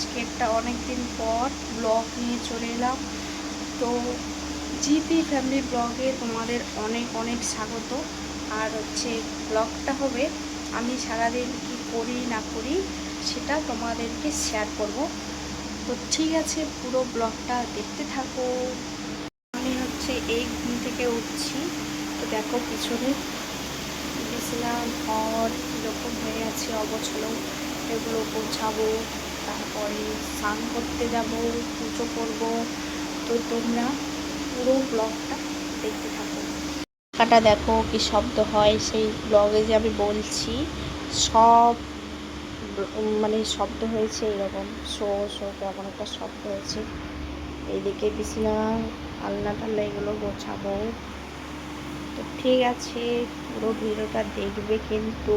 আজকে একটা অনেক দিন পর ব্লগ নিয়ে চলে এলাম। তো জিপি ফ্যামিলি ব্লগে তোমাদের অনেক অনেক স্বাগত। আর হচ্ছে ব্লগটা হবে আমি সারাদিন কি করি, না করি, সেটা তোমাদেরকে শেয়ার করব। তো ঠিক আছে, পুরো ব্লগটা দেখতে থাকো। আমি হচ্ছে এই ঘুম থেকে উঠছি। তো দেখো পিছনে বিছানা, ঘর এরকম হয়ে আছে অবছলো এগুলো গোছাবো। তারপরে স্নান করতে যাব, পুজো করব। তো তোমরা পুরো ব্লগটা দেখতে থাকো। কাটা দেখো কি শব্দ হয়, সেই ব্লগে যে আমি বলছি, সব মানে শব্দ হয়েছে এরকম। শো শো কেমন একটা শব্দ হয়েছে। এইদিকে বিছানা, আলনা টাল্লা এগুলো গোছাবো। তো ঠিক আছে, পুরো ভিডিওটা দেখবে কিন্তু।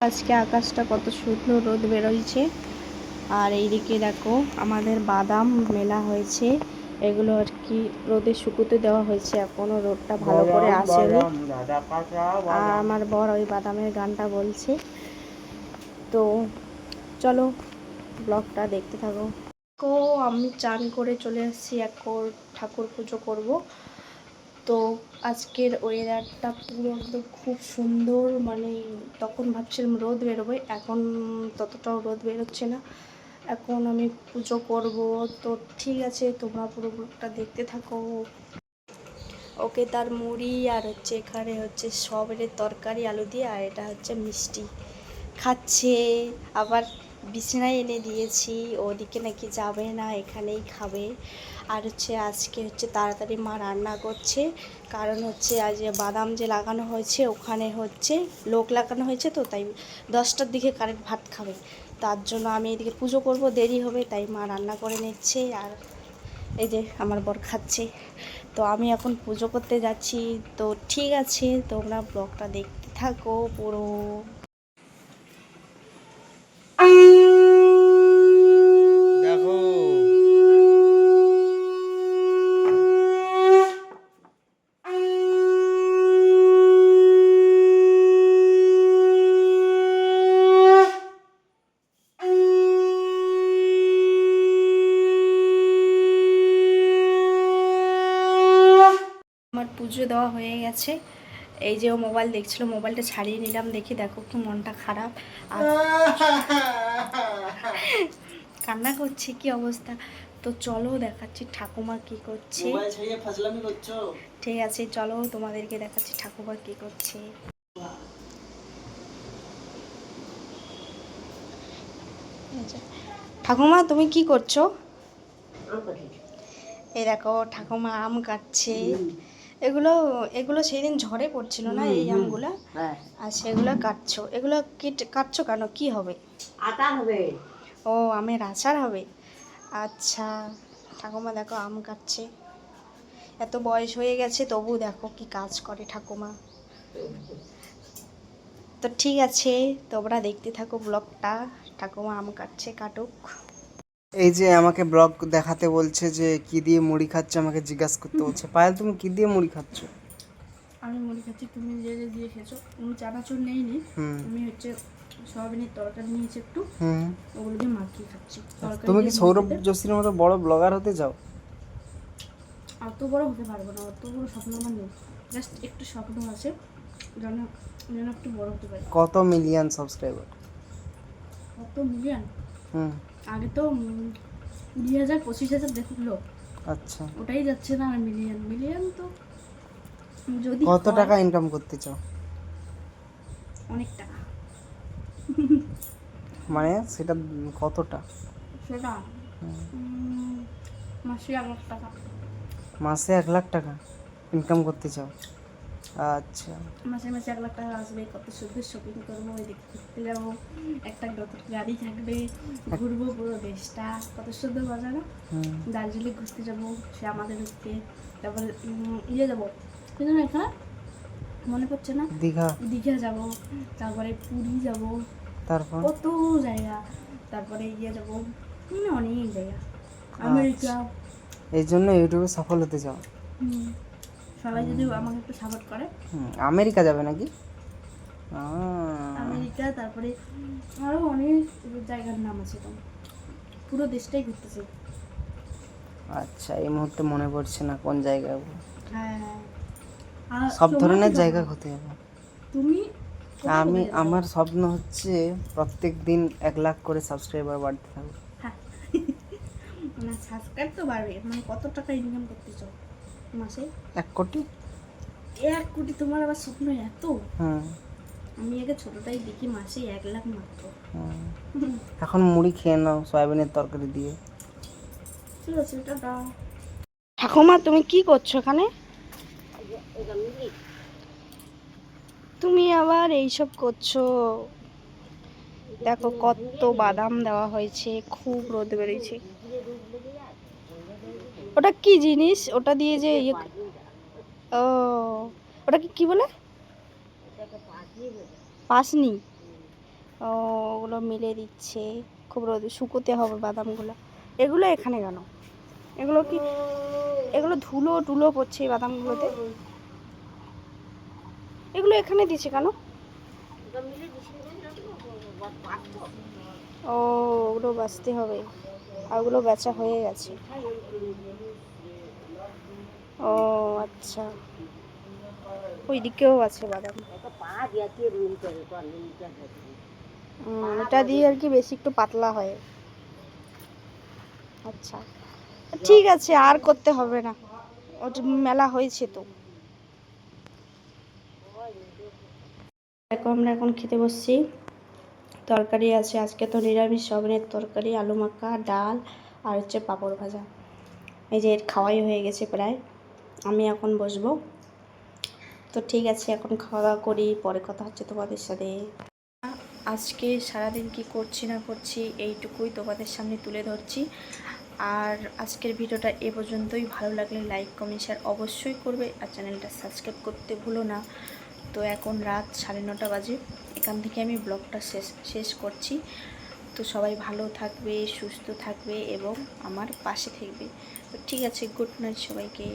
আজকে আকাশটা কত সুন্দর রোদ বেরোইছে আর এইদিকে দেখো আমাদের বাদাম মেলা হয়েছে। এগুলো আর কি রোদে শুকুতে দেওয়া হয়েছে। এখনও রোদটা ভালো করে আসেনি। আর আমার বর ওই বাদামের গানটা বলছে। তো চলো ব্লগটা দেখতে থাকো। আমি চান করে চলে এসেছি এখন ঠাকুর পুজো করব। তো আজকের ওয়েদারটা পুরো একদম খুব সুন্দর। মানে তখন ভাবছিলাম রোদ বেরোবে, এখন ততটাও রোদ বেরোচ্ছে না। এখন আমি পুজো করব। তো ঠিক আছে, তোমরা পুরো ব্লগটা দেখতে থাকো। ওকে, তার মুড়ি আর হচ্ছে এখানে হচ্ছে সবের তরকারি, আলু দিয়ে, আর এটা হচ্ছে মিষ্টি। খাচ্ছে, আবার বিছানায় এনে দিয়েছি, ওদিকে নাকি যাবে না, এখানেই খাবে। আর হচ্ছে আজকে হচ্ছে তাড়াতাড়ি মা রান্না করছে, কারণ হচ্ছে আজ বাদাম যে লাগানো হয়েছে, ওখানে হচ্ছে লোক লাগানো হয়েছে তো, তাই দশটার দিকে কারেন্ট ভাত খাবে। তার জন্য আমি এদিকে পুজো করব, দেরি হবে, তাই মা রান্না করে নিচ্ছে আর এই যে আমার বর খাচ্ছে। তো আমি এখন পুজো করতে যাচ্ছি। তো ঠিক আছে, তোমরা ব্লগটা দেখতে থাকো পুরো। আমার পুজো দেওয়া হয়ে গেছে। এই যে ও মোবাইল দেখছিল মোবাইলটা ছাড়িয়ে নিলাম দেখি দেখো কি মনটা খারাপ। কান্না করছে কি অবস্থা? তো চলো দেখাচ্ছি ঠাকুমা কি করছে। ঠিক আছে চলো তোমাদেরকে দেখাচ্ছি ঠাকুমা কি করছে। ঠাকুমা তুমি কি করছ? এই দেখো ঠাকুমা আম কাটছে। এগুলো এগুলো সেই দিন ঝড়ে পড়ছিল না এই আমগুলো হ্যাঁ। আর সেগুলো কাটছো। এগুলো কেটে কাটছো কেন? কি হবে? আটা হবে। ও আমের আচার হবে? আচ্ছা ঠাকুমা দেখো আম কাটছে। এত বয়স হয়ে গেছে তবু দেখো কি কাজ করে ঠাকুমা। তো ঠিক আছে তোমরা দেখতে থাকো ব্লগটা। ঠাকুমা আম কাটছে কাটুক। এই যে আমাকে ব্লগ দেখাতে বলছে যে কি দিয়ে মুড়ি খাচ্ছে আমাকে জিজ্ঞাসা করতে বলছে পায়েল তুমি কি দিয়ে মুড়ি খাচ্ছ? আমি মুড়ি খাচ্ছি তুমি যে যে দিয়ে খেয়েছো আমি চানাচুর নেইনি। হুম। আমি হচ্ছে সয়াবিনের তরকারি নিয়েছি একটু ওগুলো দিয়ে মাখিয়ে খাচ্ছি। তুমি কি সৌরভ যোশীর মতো বড় ব্লগার হতে চাও? অত বড় হতে পারব না অত বড় স্বপ্ন আমার নেই। জাস্ট একটু স্বপ্ন আছে যেন যেন একটু বড় হতে পারি। কত মিলিয়ন সাবস্ক্রাইবার কত মিলিয়ন আগে তো কুড়ি হাজার পঁচিশ হাজার দেখল আচ্ছা। ওটাই যাচ্ছে না আর মিলিয়ন মিলিয়ন তো যদি কত টাকা ইনকাম করতে চাও? অনেক টাকা। মানে সেটা কতটা? সেটা? মাসে এক লাখ টাকা। মাসে এক লাখ টাকা ইনকাম করতে চাও? আচ্ছা। মাসে মাসে এক লাখ টাকা আসবে কত সুন্দর শপিং করব ওইদিকে ঘুরতে যাব একটা গাড়ি থাকবে ঘুরবো পুরো দেশটা কত সুন্দর মজা না? দার্জিলিং ঘুরতে যাব সে আমাদের হচ্ছে তারপরে ইয়ে যাব। কিন্তু না এখানে মনে পড়ছে না? দীঘা। দীঘা যাব তারপরে পুরী যাব। তারপর? কত জায়গা তারপরে ইয়ে যাব মানে অনেক জায়গা। আমেরিকা। এই জন্য ইউটিউবে সফল হতে চাও। সবাই যদি আমাকে একটু সাপোর্ট করে। আমেরিকা যাবে নাকি? আমেরিকা তারপরে আরও অনেক জায়গার নাম আছে তো। পুরো দেশটাই ঘুরতেছে। আচ্ছা এই মুহূর্তে মনে পড়ছে না কোন জায়গায়। হ্যাঁ আর সব ধরনের জায়গা? ঘুরতে যাব। তুমি আমি আমার স্বপ্ন হচ্ছে প্রত্যেক দিন এক লাখ করে সাবস্ক্রাইবার বাড়তে থাকবে হ্যাঁ। সাবস্ক্রাইব তো বাড়বে মানে কত টাকা ইনকাম করতেছো? মাসে? এক কোটি? এক কোটি তোমার আবার স্বপ্ন এত? হুম আমি আগে ছোটটাই দেখি মাসে এক লাখ মাত্র। হুম। এখন মুড়ি খেয়ে নাও সয়াবিনের তরকারি দিয়ে। ঠিক আছে টাটা ঠাকুমা তুমি কি করছ এখানে? তুমি আবার এইসব করছ? দেখো কত বাদাম দেওয়া হয়েছে খুব রোদ বেরিয়েছে। ওটা কি জিনিস? ওটা দিয়ে যে ইয়ে ও ওটাকে কি বলে? পাসনি। ও, ওগুলো মিলে দিচ্ছে। খুব রোদ, শুকোতে হবে বাদামগুলো। এগুলো এখানে কেন? এগুলো কি, এগুলো ধুলো টুলো পড়ছে এই বাদামগুলোতে? এগুলো এখানে দিচ্ছে কেন? ও, ওগুলো বাঁচতে হবে। আর ওগুলো বেচা হয়ে গেছে। ও আচ্ছা। ওই দিকেও আছে বাদাম। এটা দিয়ে আর কি বেশি একটু পাতলা হয়। আচ্ছা। ঠিক আছে আর করতে হবে না। ওটা মেলা হয়েছে তো। দেখো আমরা এখন খেতে বসছি। তরকারি আছে আজকে তো নিরামিষ সবনের তরকারি আলু মাখা ডাল আর হচ্ছে পাঁপড় ভাজা। এই যে এর খাওয়াই হয়ে গেছে প্রায়। আমি এখন বসবো। তো ঠিক আছে, এখন খাওয়া দাওয়া করি, পরে কথা হচ্ছে তোমাদের সাথে। আজকে সারাদিন কি করছি না করছি এইটুকুই তোমাদের সামনে তুলে ধরছি। আর আজকের ভিডিওটা এ পর্যন্তই। ভালো লাগলে লাইক, কমেন্ট, শেয়ার অবশ্যই করবে আর চ্যানেলটা সাবস্ক্রাইব করতে ভুলো না। তো এখন রাত সাড়ে নটা বাজে। এখান থেকে আমি ব্লগটা শেষ শেষ করছি। তো সবাই ভালো থাকবে, সুস্থ থাকবে এবং আমার পাশে থাকবে। তো ঠিক আছে গুড নাইট সবাইকে।